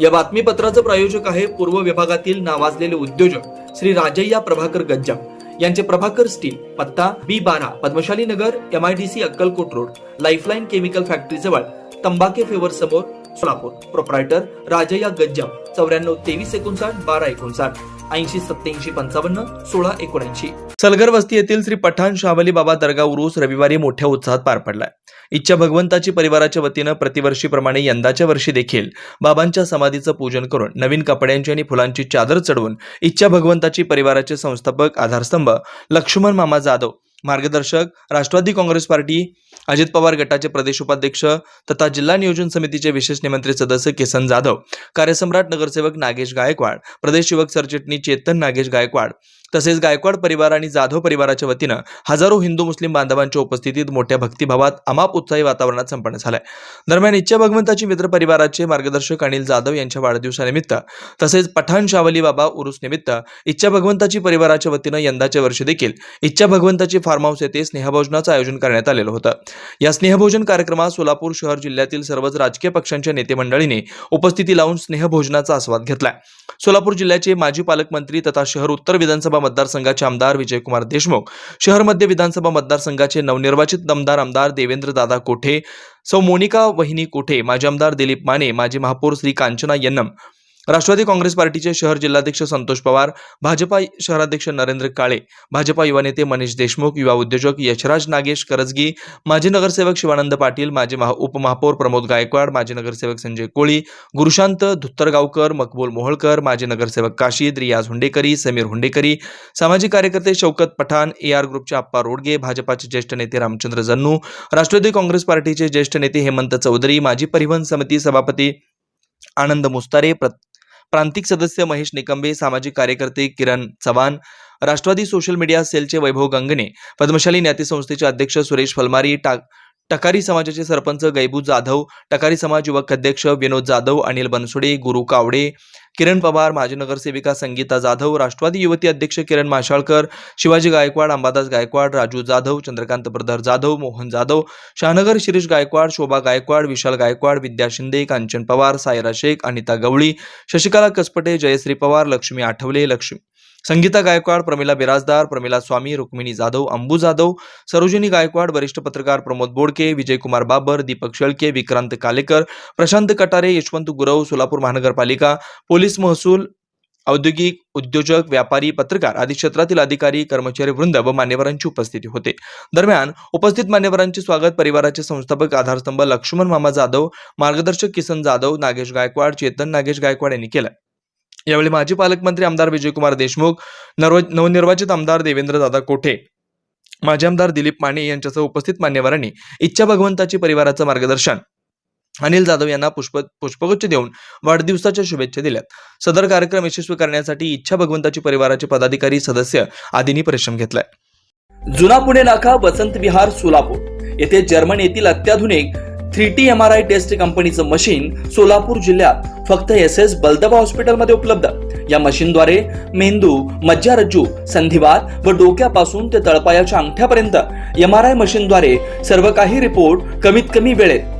या बातमीपत्राचं प्रायोजक आहे पूर्व विभागातील नावाजलेले उद्योजक श्री राजय्या प्रभाकर गज्जा यांचे प्रभाकर स्टील पत्ता बी बारा Padmashali Nagar M I D C Akkalkot road lifeline chemical factory जवळ तंबाके फेवर समोर सोलापूर. प्रोप्रायटर राजया गज्जम चौऱ्याण्णव तेवीस एकोणसाठ बारा एकोणसाठ ऐंशी सत्याऐंशी पंचावन्न सोळा एकोणऐंशी. सलगर वस्ती येथील श्री पठाण शावली बाबा दर्गा उरूस रविवारी मोठ्या उत्साहात पार पडलाय. इच्छा भगवंताची परिवाराच्या वतीनं प्रतिवर्षीप्रमाणे यंदाच्या वर्षी देखील बाबांच्या समाधीचं पूजन करून नवीन कपड्यांची आणि फुलांची चादर चढवून इच्छा भगवंताची परिवाराचे संस्थापक आधारस्तंभ लक्ष्मण मामा जाधव मार्गदर्शक राष्ट्रवादी काँग्रेस पार्टी अजित पवार गटाचे प्रदेश उपाध्यक्ष तथा जिल्हा नियोजन समितीचे विशेष निमंत्रित सदस्य किसन जाधव कार्यसम्राट नगरसेवक नागेश गायकवाड प्रदेश युवक सरचिटणीस चेतन नागेश गायकवाड तसेच गायकवाड परिवार आणि जाधव परिवाराच्या वतीनं हजारो हिंदू मुस्लिम बांधवांच्या उपस्थितीत मोठ्या भक्तिभावात अमाप उत्साही वातावरणात संपन्न झालाय. दरम्यान इच्छा भगवंताची मित्र परिवाराचे मार्गदर्शक अनिल जाधव यांच्या वाढदिवसानिमित्त तसेच पठाण शावली बाबा उरुस निमित्त इच्छा भगवंताची परिवाराच्या वतीनं यंदाच्या वर्षी देखील इच्छा भगवंताची फार्म हाऊस येथे स्नेहभोजनाचं आयोजन करण्यात आलेलं होतं. या स्नेहभोजन कार्यक्रमात सोलापूर शहर जिल्ह्यातील सर्वच राजकीय पक्षांच्या नेते मंडळीने उपस्थिती लावून स्नेहभोजनाचा आस्वाद घेतलाय. सोलापूर जिल्ह्याचे माजी पालकमंत्री तथा शहर उत्तर विधानसभा मतदारसंघाचे आमदार विजयकुमार देशमुख शहर मध्य विधानसभा मतदारसंघाचे नवनिर्वाचित आमदार आमदार देवेंद्र दादा कोठे सौ मोनिका वहिनी कोठे माजी आमदार दिलीप माने माजी महापौर श्री कांचना यन्नम राष्ट्रवादी काँग्रेस पार्टीचे शहर जिल्हाध्यक्ष संतोष पवार भाजपा शहराध्यक्ष नरेंद्र काळे भाजपा युवा नेते मनीष देशमुख युवा उद्योजक यशराज नागेश करजगी माजी नगरसेवक शिवानंद पाटील माजी महा उपमहापौर प्रमोद गायकवाड माजी नगरसेवक संजय कोळी गुरुशांत धुत्तरगावकर मकबूल मोहोळकर माजी नगरसेवक काशीद रियाज हुंडेकरी समीर हुंडेकरी सामाजिक कार्यकर्ते शौकत पठाण ए आर ग्रुपचे आप्पा रोडगे भाजपाचे ज्येष्ठ नेते रामचंद्र जन्नू राष्ट्रवादी काँग्रेस पार्टीचे ज्येष्ठ नेते हेमंत चौधरी माजी परिवहन समिती सभापती आनंद मुस्तारे प्र प्रांतिक सदस्य महेश निकंबे सामाजिक कार्यकर्ते किरण चव्हाण राष्ट्रवादी सोशल मीडिया सेलचे वैभव गंगणे पद्मशाली न्याती संस्थेचे अध्यक्ष सुरेश फलमारी टाक टकारी समाजाचे सरपंच गैबू जाधव टकारी समाज युवक अध्यक्ष विनोद जाधव अनिल बनसुडे गुरु कावडे किरण पवार माजी नगरसेविका संगीता जाधव राष्ट्रवादी युवती अध्यक्ष किरण माशाळकर शिवाजी गायकवाड अंबादास गायकवाड राजू जाधव चंद्रकांत प्रधार जाधव मोहन जाधव शहानगर शिरीष गायकवाड शोभा गायकवाड विशाल गायकवाड विद्या शिंदे कांचन पवार सायरा शेख अनिता गवळी शशिकला कसपटे जयश्री पवार लक्ष्मी आठवले लक्ष्मी. संगीता गायकवाड प्रमिला बिराजदार प्रमिला स्वामी रुक्मिणी जाधव अंबू जाधव सरोजिनी गायकवाड वरिष्ठ पत्रकार प्रमोद बोडके विजयकुमार बाबर दीपक शेळके विक्रांत कालेकर प्रशांत कटारे यशवंत गुरव सोलापूर महानगरपालिका पोलीस महसूल औद्योगिक उद्योजक व्यापारी पत्रकार आदी क्षेत्रातील अधिकारी कर्मचारी वृंद व मान्यवरांची उपस्थिती होते. दरम्यान उपस्थित मान्यवरांचे स्वागत परिवाराचे संस्थापक आधारस्तंभ लक्ष्मण मामा जाधव मार्गदर्शक किसन जाधव नागेश गायकवाड चेतन नागेश गायकवाड यांनी केलं. यावेळी माजी पालकमंत्री आमदार विजयकुमार देशमुख नरव- नवनिर्वाचित आमदार देवेंद्र दादा कोठे माजी आमदार दिलीप माने यांच्यासह उपस्थित मान्यवरांनी इच्छा भगवंताची परिवाराचं मार्गदर्शन अनिल जाधव यांना पुष्प पुष्पगुच्छ देऊन वाढदिवसाच्या शुभेच्छा दिल्यात सदर कार्यक्रम यशस्वी करण्यासाठी इच्छा भगवंताची परिवाराचे पदाधिकारी सदस्य आदींनी परिश्रम घेतलाय. जुना पुणे नाका वसंत विहार सोलापूर. येथे जर्मन येथील अत्याधुनिक three T M R I test कंपनीचं मशीन सोलापूर जिल्ह्यात फक्त एस एस बलदबा हॉस्पिटलमध्ये उपलब्ध. या मशीनद्वारे मेंदू मज्जारज्जू संधिवात व डोक्यापासून ते तळपायाच्या अंगठ्यापर्यंत एम आर आय मशीनद्वारे सर्व काही रिपोर्ट कमीत कमी वेळेत